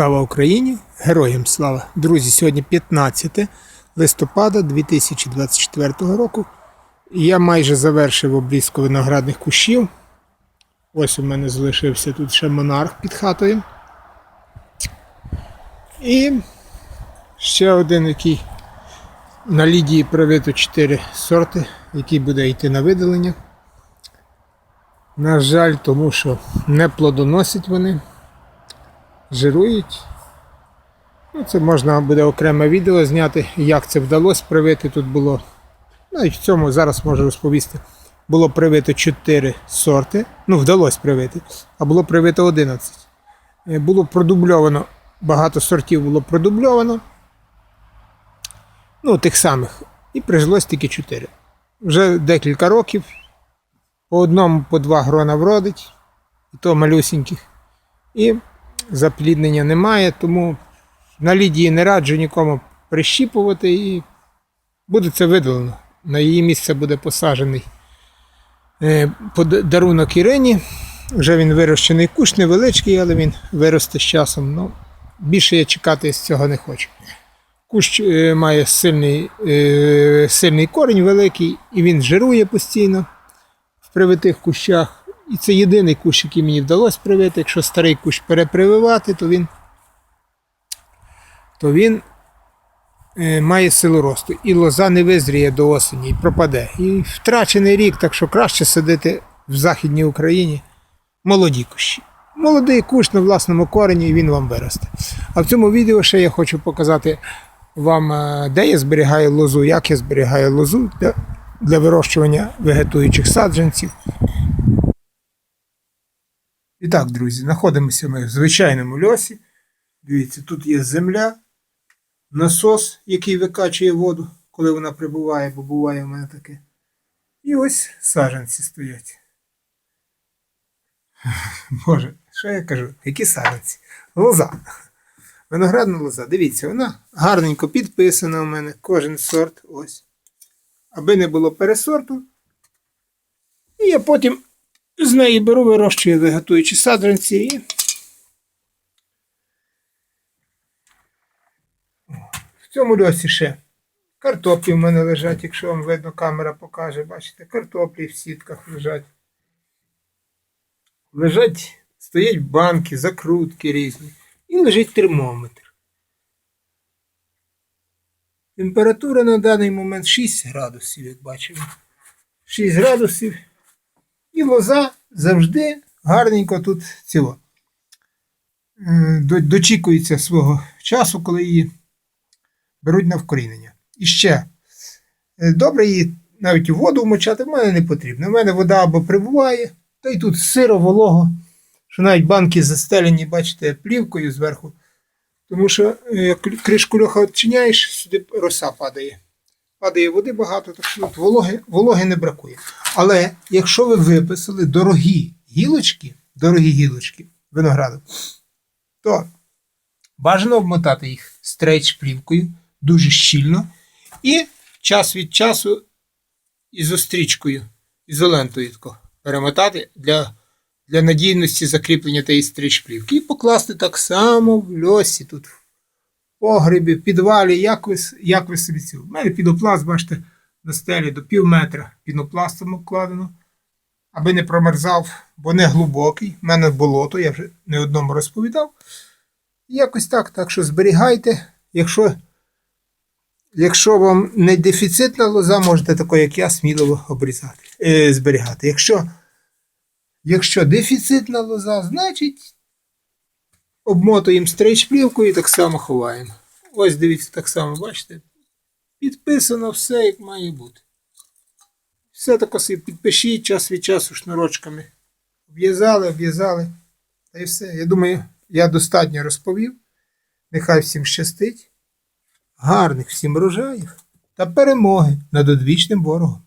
Слава Україні! Героям слава! Друзі, сьогодні 15 листопада 2024 року. Я майже завершив обрізку виноградних кущів. Ось у мене залишився тут ще монарх під хатою. І ще один, який на лідії привито 4 сорти, який буде йти на видалення. На жаль, тому що не плодоносять вони жирують. Ну, це можна буде окреме відео зняти, як це вдалося привити. Тут було, ну і в цьому зараз можу розповісти. Було привито 4 сорти. Ну, вдалося привити, а було привито 11. Е, Було продубльовано, багато сортів було продубльовано. Ну, тих самих. І прижилось тільки 4. Вже декілька років. По одному, по два грона вродить, і то малюсіньких. І запліднення немає, тому на Лідії не раджу нікому прищіпувати і буде це видалено. На її місце буде посаджений е, подарунок Ірині. Вже він вирощений кущ, невеличкий, але він виросте з часом. Ну, більше я чекати з цього не хочу. Кущ е, має сильний, е, сильний корінь великий, і він жирує постійно в привитих кущах. І це єдиний кущ, який мені вдалося привити. Якщо старий кущ перепрививати, то він, то він е, має силу росту. І лоза не визріє до осені і пропаде. І втрачений рік, так що краще сидити в Західній Україні молоді кущі. Молодий кущ на власному корені, і він вам виросте. А в цьому відео ще я хочу показати вам, е, де я зберігаю лозу, як я зберігаю лозу для, для вирощування вегетуючих саджанців. І так, друзі, знаходимося ми в звичайному льосі. Дивіться, тут є земля, насос, який викачує воду, коли вона прибуває, бо буває в мене таке. І ось саджанці стоять. Боже, що я кажу? Які саджанці? Лоза. Виноградна лоза. Дивіться, вона гарненько підписана у мене, кожен сорт. Ось. Аби не було пересорту. І я потім з неї беру, вирощую вегетуючі саджанці в цьому льосі ще картоплі в мене лежать, якщо вам видно, камера покаже, бачите, картоплі в сітках лежать. Лежать, стоять банки, закрутки різні. І лежить термометр. Температура на даний момент 6 градусів, як бачимо. 6 градусів. І лоза завжди гарненько тут ціло. Е, Дочікується свого часу, коли її беруть на вкорінення. І ще е, добре її навіть у воду вмочати в мене не потрібно. У мене вода або прибуває, та й тут сиро, волого, що навіть банки застелені, бачите, плівкою зверху. Тому що е, як кришку льоха відчиняєш, сюди роса падає. Падає води багато, так що вологи, вологи не бракує. Але якщо ви виписали дорогі гілочки, дорогі гілочки винограду, то бажано обмотати їх стрейч плівкою дуже щільно і час від часу ізострічкою, ізолентою перемотати для, для надійності закріплення тієї стріч плівки. І покласти так само в льосі, тут погребі, підвалі, як ви, як ви собі цього. У мене пінопласт, бачите, на стелі до пів метра пінопластом обкладено, аби не промерзав, бо не глибокий. У мене болото, я вже не одному розповідав. Якось так, так що зберігайте. Якщо, якщо вам не дефіцитна лоза, можете тако, як я, сміливо обрізати, е, зберігати. Якщо, якщо дефіцитна лоза, значить обмотуємо стрейч плівкою і так само ховаємо. Ось дивіться, так само, бачите? Підписано все, як має бути. Все тако собі підпишіть час від часу шнурочками. Обв'язали, обв'язали. Та й все. Я думаю, я достатньо розповів. Нехай всім щастить. Гарних всім врожаїв та перемоги над одвічним ворогом.